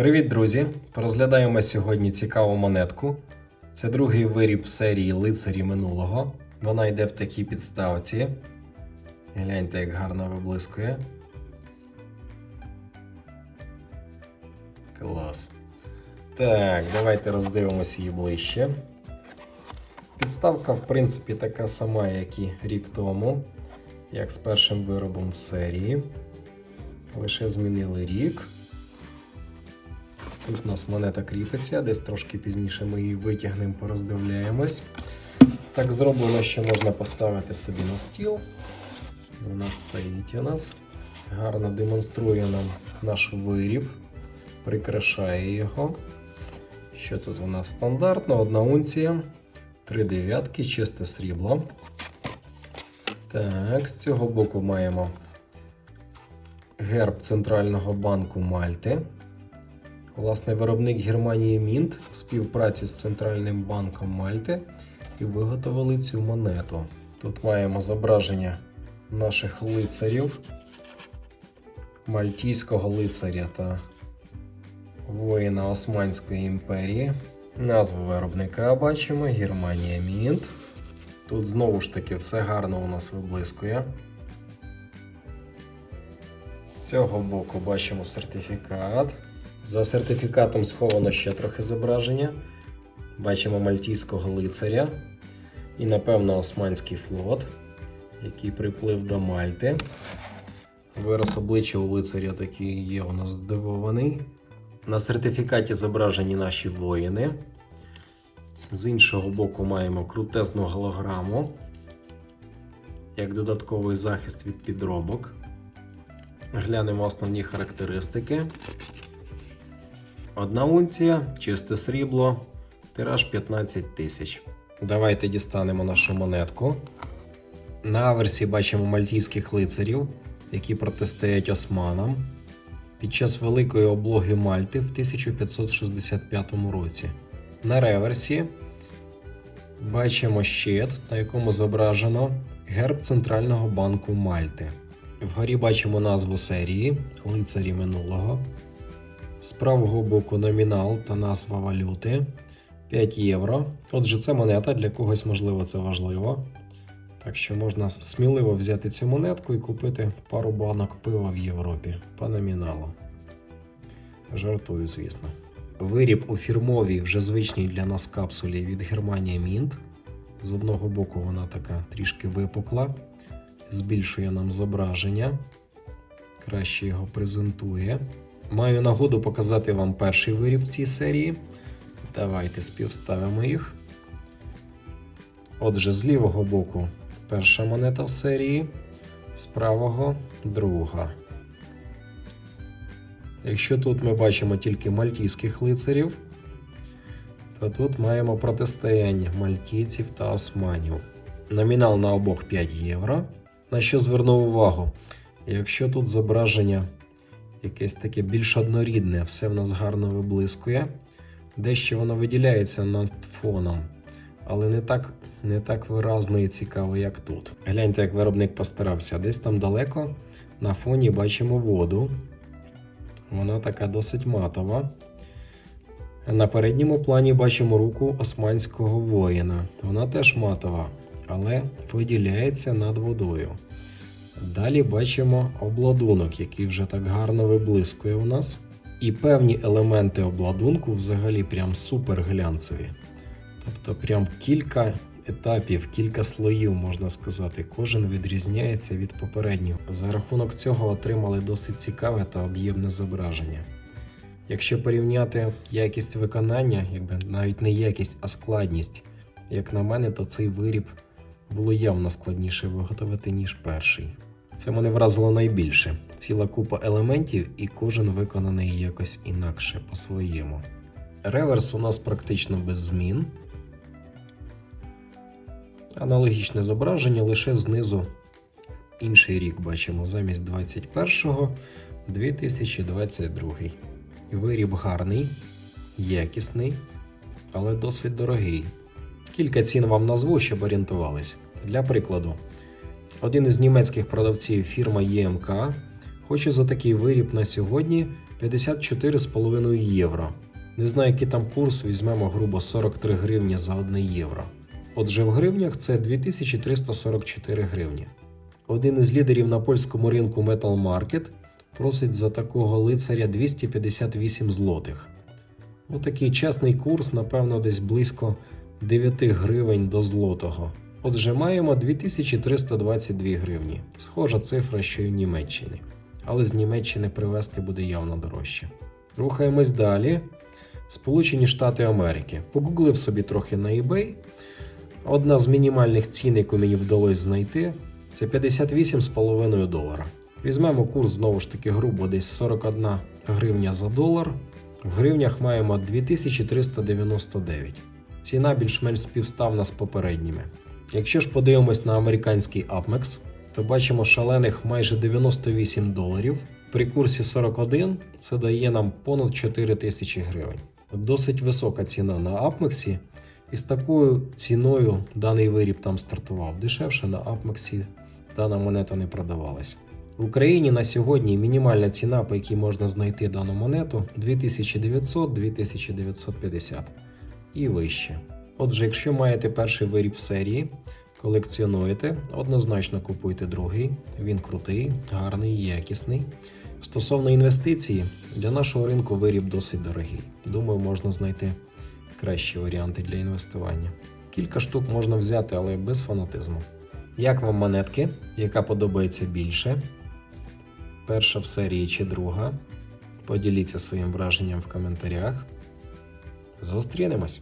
Привіт, друзі! Порозглядаємо сьогодні цікаву монетку. Це другий виріб серії лицарі минулого. Вона йде в такій підставці. Гляньте, як гарно виблискує. Клас. Так, давайте роздивимося її ближче. Підставка, в принципі, така сама, як і рік тому, як з першим виробом в серії. Лише змінили рік. Тут у нас монета кріпиться, десь трошки пізніше ми її витягнемо, пороздивляємось. Так зроблено, що можна поставити собі на стіл. Вона стоїть у нас. Гарно демонструє нам наш виріб, прикрашає його. Що тут у нас стандартно? Одна унція, три дев'ятки, чисте срібло. Так, з цього боку маємо герб Центрального банку Мальти. Власне, виробник Германії Мінт в співпраці з Центральним банком Мальти і виготовили цю монету. Тут маємо зображення наших лицарів, мальтійського лицаря та воїна Османської імперії. Назву виробника бачимо Германія Мінт. Тут знову ж таки все гарно у нас виблискує. З цього боку бачимо сертифікат. За сертифікатом сховано ще трохи зображення. Бачимо мальтійського лицаря і, напевно, Османський флот, який приплив до Мальти. Вираз обличчя у лицаря такий є у нас здивований. На сертифікаті зображені наші воїни. З іншого боку маємо крутезну голограму, як додатковий захист від підробок. Глянемо основні характеристики. Одна унція, чисте срібло, тираж 15 тисяч. Давайте дістанемо нашу монетку. На аверсі бачимо мальтійських лицарів, які протистоять османам під час Великої облоги Мальти в 1565 році. На реверсі бачимо щит, на якому зображено герб Центрального банку Мальти. Вгорі бачимо назву серії Лицарі минулого. З правого боку номінал та назва валюти 5 євро. Отже, це монета, для когось, можливо, це важливо. Так що можна сміливо взяти цю монетку і купити пару банок пива в Європі по номіналу. Жартую, звісно. Виріб у фірмовій, вже звичній для нас капсулі від Германія Мінт. З одного боку вона така трішки випукла, збільшує нам зображення, краще його презентує. Маю нагоду показати вам перший виріб в цій серії. Давайте співставимо їх. Отже, з лівого боку перша монета в серії, з правого друга. Якщо тут ми бачимо тільки мальтійських лицарів, то тут маємо протистояння мальтійців та османів. Номінал на обох 5 євро. На що звернув увагу? Якщо тут зображення якесь таке більш однорідне, все в нас гарно виблискує. Дещо воно виділяється над фоном, але не так, не так виразно і цікаво, як тут. Гляньте, як виробник постарався. Десь там далеко на фоні бачимо воду. Вона така досить матова. На передньому плані бачимо руку османського воїна. Вона теж матова, але виділяється над водою. Далі бачимо обладунок, який вже так гарно виблискує у нас. І певні елементи обладунку взагалі прям супер глянцеві. Тобто, прям кілька етапів, кілька слоїв, можна сказати, кожен відрізняється від попереднього. За рахунок цього отримали досить цікаве та об'ємне зображення. Якщо порівняти якість виконання, якби навіть не якість, а складність, як на мене, то цей виріб було явно складніше виготовити, ніж перший. Це мене вразило найбільше. Ціла купа елементів, і кожен виконаний якось інакше по-своєму. Реверс у нас практично без змін. Аналогічне зображення лише знизу інший рік бачимо замість 21-го 2022. Виріб гарний, якісний, але досить дорогий. Кілька цін вам назву, щоб орієнтувались. Для прикладу, один із німецьких продавців фірма ЄМК Хоче за такий виріб на сьогодні 54,5 євро. Не знаю, який там курс, візьмемо грубо 43 гривні за 1 євро. Отже, в гривнях це 2344 гривні. Один із лідерів на польському ринку Metal Market просить за такого лицаря 258 злотих. Ну, такий чесний курс, напевно, десь близько 9 гривень до злотого. Отже, маємо 2322 гривні. Схожа цифра, що й в Німеччині. Але з Німеччини привезти буде явно дорожче. Рухаємось далі. Сполучені Штати Америки. Погуглив собі трохи на eBay. Одна з мінімальних цін, яку мені вдалося знайти, це 58,5 долара. Візьмемо курс знову ж таки грубо десь 41 гривня за долар. В гривнях маємо 2399. Ціна більш-менш співставна з попередніми. Якщо ж подивимось на американський Apmex, то бачимо шалених майже 98 доларів. При курсі 41 це дає нам понад 4 тисячі гривень. Досить висока ціна на Апмексі. І з такою ціною даний виріб там стартував. Дешевше на Апмексі дана монета не продавалась. В Україні на сьогодні мінімальна ціна, по якій можна знайти дану монету 2900-2950 і вище. Отже, якщо маєте перший виріб в серії, колекціонуєте, однозначно купуйте другий. Він крутий, гарний, якісний. Стосовно інвестиції, для нашого ринку виріб досить дорогий. Думаю, можна знайти кращі варіанти для інвестування. Кілька штук можна взяти, але без фанатизму. Як вам монетки? Яка подобається більше? Перша в серії чи друга? Поділіться своїм враженням в коментарях. Зустрінемось!